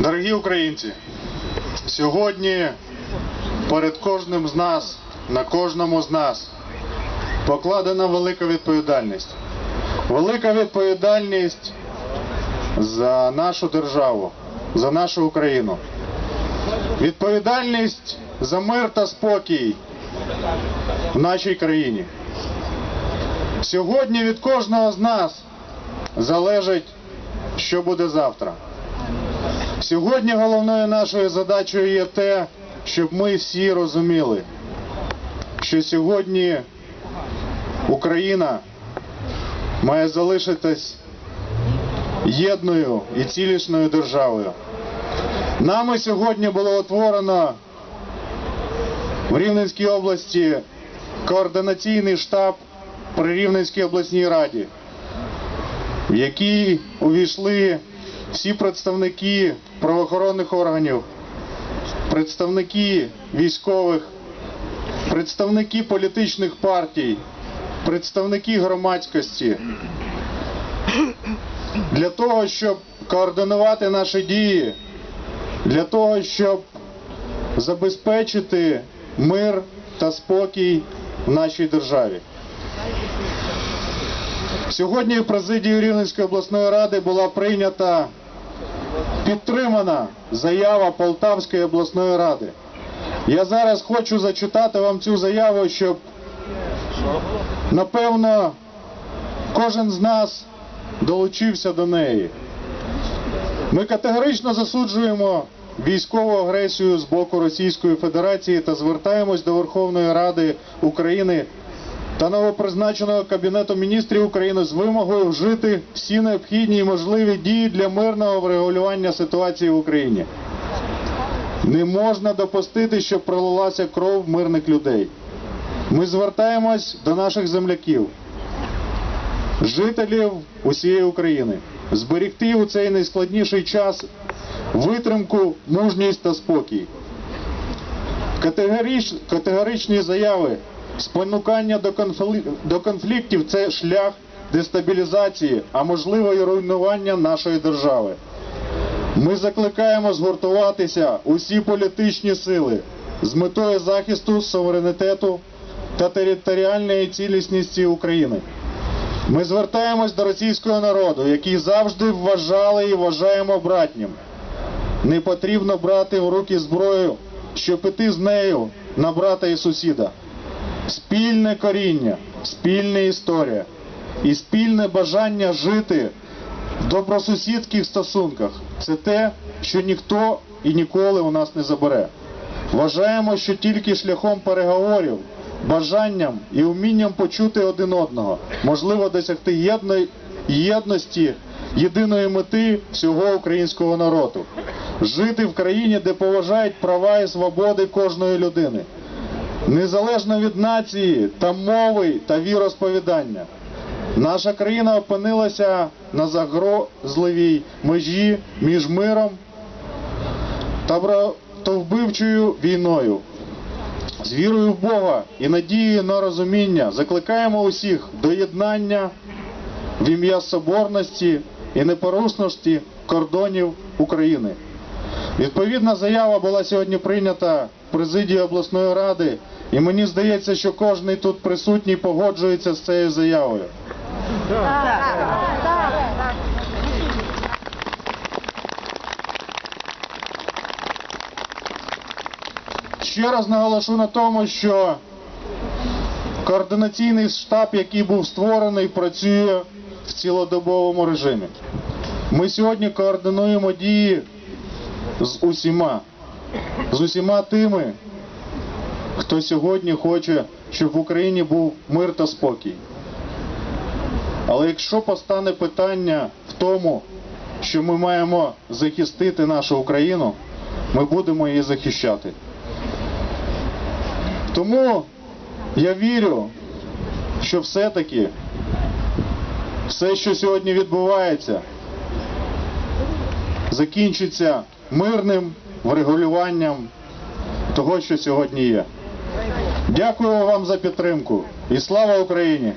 Дорогі українці, сьогодні перед кожним з нас, на кожному з нас покладена велика відповідальність. Велика відповідальність за нашу державу, за нашу Україну. Відповідальність за мир та спокій в нашій країні. Сьогодні від кожного з нас залежить, що буде завтра. Сьогодні головною нашою задачею є те, щоб ми всі розуміли, що сьогодні Україна має залишитись єдною і цілісною державою. Нами сьогодні було утворено в Рівненській області координаційний штаб при Рівненській обласній раді, який увійшли всі представники правоохоронних органів, представники військових, представники політичних партій, представники громадськості для того, щоб координувати наші дії, для того, щоб забезпечити мир та спокій в нашій державі. Сьогодні в президії Рівненської обласної ради була прийнята підтримана заява Полтавської обласної ради. Я зараз хочу зачитати вам цю заяву, щоб напевно кожен з нас долучився до неї. Ми категорично засуджуємо військову агресію з боку Російської Федерації та звертаємось до Верховної Ради України та новопризначеного Кабінету міністрів України з вимогою вжити всі необхідні і можливі дії для мирного врегулювання ситуації в Україні. Не можна допустити, щоб пролилася кров мирних людей. Ми звертаємось до наших земляків, жителів усієї України, зберегти у цей найскладніший час витримку, мужність та спокій. Категорич, категоричні заяви, спонукання до, конфлі, до конфліктів це шлях дестабілізації, а можливо і руйнування нашої держави. Ми закликаємо згуртуватися усі політичні сили з метою захисту суверенітету та територіальної цілісності України. Ми звертаємось до російського народу, який завжди вважали і вважаємо братнім. Не потрібно брати в руки зброю, щоб іти з нею на брата і сусіда. Спільне коріння, спільна історія і спільне бажання жити в добросусідських стосунках це те, що ніхто і ніколи у нас не забере. Вважаємо, що тільки шляхом переговорів, бажанням і вмінням почути один одного можливо досягти єдної єдності, єдиної мети всього українського народу. Жити в країні, де поважають права і свободи кожної людини, незалежно від нації та мови та віросповідання. Наша країна опинилася на загрозливій межі між миром та братовбивчою війною. З вірою в Бога і надією на розуміння закликаємо усіх до єднання в ім'я соборності і непорушності кордонів України. Відповідна заява була сьогодні прийнята в президії обласної ради, і мені здається, що кожен тут присутній погоджується з цією заявою. Ще раз наголошу на тому, що координаційний штаб, який був створений, працює в цілодобовому режимі. Ми сьогодні координуємо дії з усіма, з усіма тими, хто сьогодні хоче, щоб в Україні був мир та спокій. Але якщо постане питання в тому, що ми маємо захистити нашу Україну, ми будемо її захищати. Тому я вірю, що все-таки все, що сьогодні відбувається, закінчиться мирним врегулюванням того, що сьогодні є. Дякую вам за підтримку і слава Україні!